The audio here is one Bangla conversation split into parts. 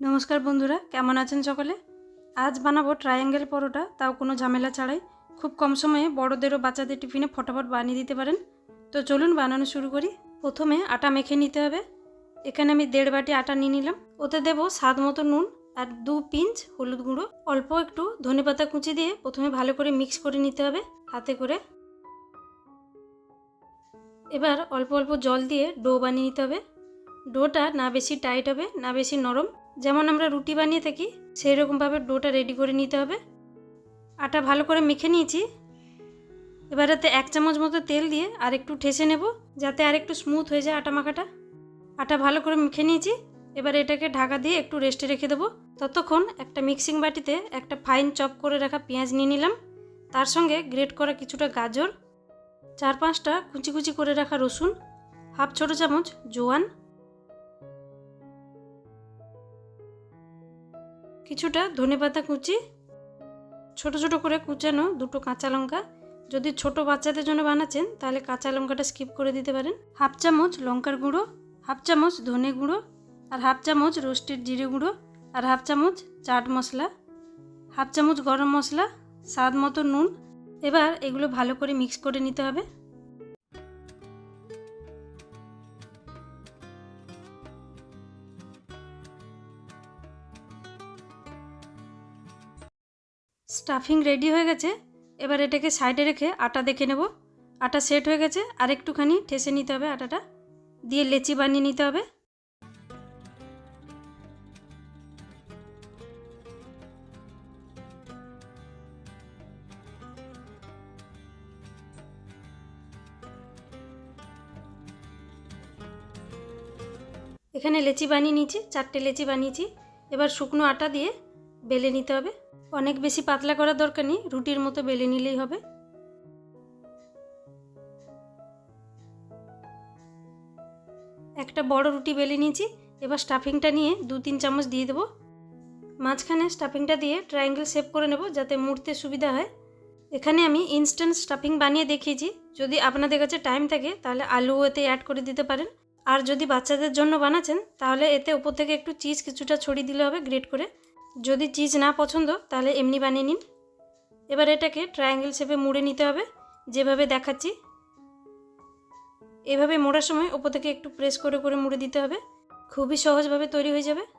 নমস্কার বন্ধুরা, কেমন আছেন সকলে? আজ বানাবো ট্রায়াঙ্গেল পরোটা, তাও কোনো ঝামেলা ছাড়াই। খুব কম সময়ে বড়দেরও বাচ্চাদের টিফিনে ফটাফট বানিয়ে দিতে পারেন। তো চলুন বানানো শুরু করি। প্রথমে আটা মেখে নিতে হবে। এখানে আমি দেড় বাটি আটা নিয়ে নিলাম। ওতে দেবো স্বাদ মতো নুন আর দু পিঞ্চ হলুদ গুঁড়ো। অল্প একটু ধনেপাতা কুচি দিয়ে প্রথমে ভালো করে মিক্স করে নিতে হবে হাতে করে। এবার অল্প অল্প জল দিয়ে ডো বানিয়ে নিতে হবে। ডোটা না বেশি টাইট হবে, না বেশি নরম। যেমন আমরা রুটি বানিয়ে থাকি সেই রকমভাবে ডোটা রেডি করে নিতে হবে। আটা ভালো করে মেখে নিয়েছি। এবার এতে এক চামচ মতো তেল দিয়ে আর একটু ঠেসে নেব, যাতে আর একটু স্মুথ হয়ে যায় আটা মাখাটা। আটা ভালো করে মেখে নিয়েছি। এবার এটাকে ঢাকা দিয়ে একটু রেস্টে রেখে দেবো। ততক্ষণ একটা মিক্সিং বাটিতে একটা ফাইন চপ করে রাখা পেঁয়াজ নিয়ে নিলাম। তার সঙ্গে গ্রেট করা কিছুটা গাজর, চার পাঁচটা কুচি কুচি করে রাখা রসুন, হাফ ছোটো চামচ জোয়ান কিছুটা ধনেপাতা কুচি, ছোট ছোট করে কুচানো দুটো কাঁচা লঙ্কা। যদি ছোট বাচ্চাদের জন্য বানাচ্ছেন, তাহলে কাঁচা লঙ্কাটা স্কিপ করে দিতে পারেন। হাফ চামচ লঙ্কার গুঁড়ো, হাফ চামচ ধনে গুঁড়ো, আর হাফ চামচ রোস্টেড জিরে গুঁড়ো, আর হাফ চামচ চাট মশলা, হাফ চামচ গরম মশলা, স্বাদ মতো নুন। এবার এগুলো ভালো করে মিক্স করে নিতে হবে। স্টাফিং রেডি হয়ে গেছে। এবার এটাকে সাইডে রেখে আটা দেখে নেব। আটা সেট হয়ে গেছে। আর একটুখানি ঠেসে নিতে হবে আটাটা। দিয়ে লেচি বানিয়ে নিতে হবে। এখানে লেচি বানিয়ে নিয়েছি, চারটে লেচি বানিয়েছি। এবার শুকনো আটা দিয়ে বেলে নিতে হবে। অনেক বেশি পাতলা করার দরকার নেই, রুটির মতো বেলে নিলেই হবে। একটা বড় রুটি বেলে নিয়েছি, এবার স্টাফিংটা নিয়ে দু তিন চামচ দিয়ে দেবো। মাঝখানে স্টাফিংটা দিয়ে ট্রায়াঙ্গেল শেপ করে নেব যাতে মুড়তে সুবিধা হয়। এখানে আমি ইনস্ট্যান্ট স্টাফিং বানিয়ে দেখিয়েছি। যদি আপনাদের কাছে টাইম থাকে, তাহলে আলু এতে অ্যাড করে দিতে পারেন। আর যদি বাচ্চাদের জন্য বানাচ্ছেন, তাহলে এতে ওপর থেকে একটু চিজ কিছুটা ছড়িয়ে দিলে হবে গ্রেট করে। যদি চিজ না পছন্দ, তাহলে এমনি বানিয়ে নিন। এবার এটাকে ট্রায়াঙ্গেল শেপে মুড়ে নিতে হবে। যেভাবে দেখাচ্ছি, এভাবে মোড়ার সময় ওপর থেকে একটু প্রেস করে করে মুড়ে দিতে হবে। খুবই সহজভাবে তৈরি হয়ে যাবে।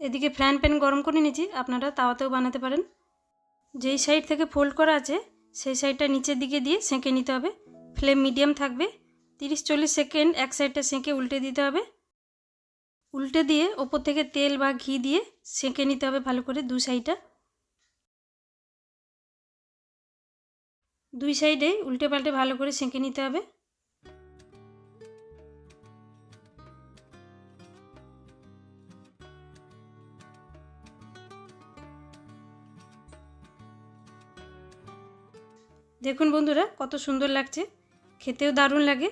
এদিকে ফ্রাইন প্যান গরম করে নিয়েছি, আপনারা তাওয়াতেও বানাতে পারেন। যেই সাইড থেকে ফোল্ড করা আছে, সেই সাইডটা নিচের দিকে দিয়ে সেঁকে নিতে হবে। ফ্লেম মিডিয়াম থাকবে, তিরিশ চল্লিশ সেকেন্ড এক সাইডটা সেঁকে উল্টে দিতে হবে। উল্টে দিয়ে ওপর থেকে তেল বা ঘি দিয়ে সেঁকে নিতে হবে ভালো করে দু সাইডটা। দুই সাইডে উল্টে পাল্টে ভালো করে সেঁকে নিতে হবে। দেখুন বন্ধুরা, কত সুন্দর লাগছে। খেতেও দারুণ লাগে।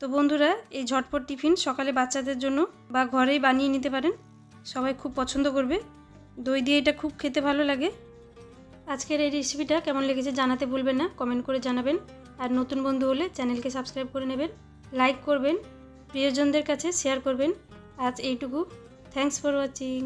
তো বন্ধুরা, এই ঝটপট টিফিন সকালে বাচ্চাদের জন্য বা ঘরেই বানিয়ে নিতে পারেন। সবাই খুব পছন্দ করবে। দই দিয়ে এটা খুব খেতে ভালো লাগে। আজকের এই রেসিপিটা কেমন লেগেছে জানাতে ভুলবেন না কমেন্ট করে জানাবেন। আর নতুন বন্ধু হলে চ্যানেলকে সাবস্ক্রাইব করে নেবেন লাইক করবেন, প্রিয়জনদের কাছে শেয়ার করবেন। আজ এইটুকু। Thanks for watching